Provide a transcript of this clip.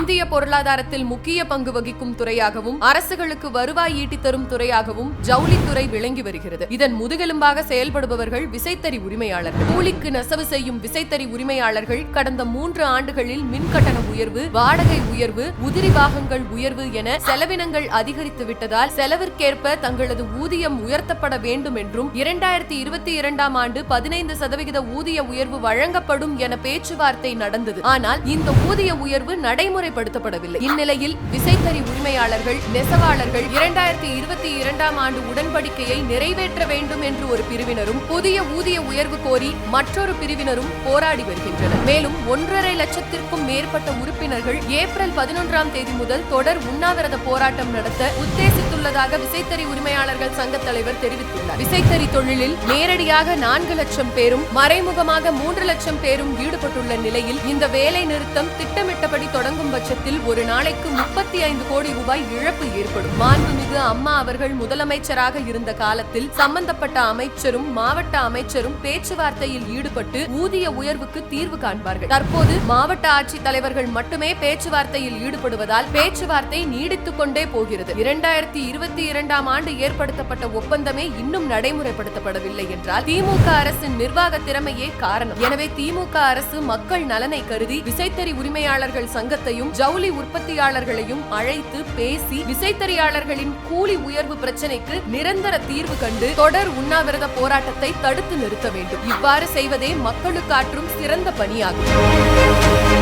இந்திய பொருளாதாரத்தில் முக்கிய பங்கு வகிக்கும் துறையாகவும் அரசுகளுக்கு வருவாய் ஈட்டி தரும் துறையாகவும் ஜவுளித்துறை விளங்கி வருகிறது. இதன் முதுகெலும்பாக செயல்படுபவர்கள் விசைத்தறி உரிமையாளர்கள். கூலிக்கு நெசவு செய்யும் விசைத்தறி உரிமையாளர்கள் கடந்த மூன்று ஆண்டுகளில் மின்கட்டண உயர்வு வாடகை உயர்வு உதிரி பாகங்கள் உயர்வு என செலவினங்கள் அதிகரித்து விட்டதால் செலவிற்கேற்ப தங்களது ஊதியம் உயர்த்தப்பட வேண்டும் என்றும் இரண்டாயிரத்தி இருபத்தி இரண்டாம் ஆண்டு பதினைந்து சதவிகித ஊதிய உயர்வு வழங்கப்படும் என பேச்சுவார்த்தை நடந்தது. ஆனால் இந்த ஊதிய உயர்வு நடைமுறை நடைமுறைப்படுத்தப்படவில்லை இந்நிலையில் விசைத்தறி உரிமையாளர்கள் நெசவாளர்கள் இரண்டாயிரத்தி இருபத்தி இரண்டாம் ஆண்டு உடன்படிக்கையை நிறைவேற்ற வேண்டும் என்று ஒரு பிரிவினரும் புதிய ஊதிய உயர்வு கோரி மற்றொரு பிரிவினரும் போராடி வருகின்றனர். மேலும் ஒன்றரை லட்சத்திற்கும் மேற்பட்ட உறுப்பினர்கள் ஏப்ரல் பதினொன்றாம் தேதி முதல் தொடர் உண்ணாவிரத போராட்டம் நடத்த உத்தேசித்துள்ளதாக விசைத்தறி உரிமையாளர்கள் சங்க தலைவர் தெரிவித்துள்ளார். விசைத்தறி தொழிலில் நேரடியாக நான்கு லட்சம் பேரும் மறைமுகமாக மூன்று லட்சம் பேரும் ஈடுபட்டுள்ள நிலையில் இந்த வேலை நிறுத்தம் திட்டமிட்டபடி தொடங்கும் பட்சத்தில் ஒரு நாளைக்கு முப்பத்தி ஐந்து கோடி ரூபாய் இழப்பு ஏற்படும். மாண்புமிகு அம்மா அவர்கள் முதலமைச்சராக இருந்த காலத்தில் சம்பந்தப்பட்ட அமைச்சரும் மாவட்ட அமைச்சரும் பேச்சுவார்த்தையில் ஈடுபட்டு ஊதிய உயர்வுக்கு தீர்வு காண்பார்கள். தற்போது மாவட்ட ஆட்சித் தலைவர்கள் மட்டுமே பேச்சுவார்த்தையில் ஈடுபடுவதால் பேச்சுவார்த்தை நீடித்துக் கொண்டே போகிறது. இரண்டாயிரத்தி இருபத்தி இரண்டாம் ஆண்டு ஏற்படுத்தப்பட்ட ஒப்பந்தமே இன்னும் நடைமுறைப்படுத்தப்படவில்லை என்றால் திமுக அரசின் நிர்வாக திறமையே காரணம். எனவே திமுக அரசு மக்கள் நலனை கருதி விசைத்தறி உரிமையாளர்கள் சங்கத்தையும் ஜவுளி உற்பத்தியாளர்களையும் அழைத்து பேசி விசைத்தறியாளர்களின் கூலி உயர்வு பிரச்சனைக்கு நிரந்தர தீர்வு கண்டு தொடர் உண்ணாவிரத போராட்டத்தை தடுத்து நிறுத்த வேண்டும். இவ்வாறு செய்வதே மக்களுக்காற்றும் சிறந்த பணியாகும்.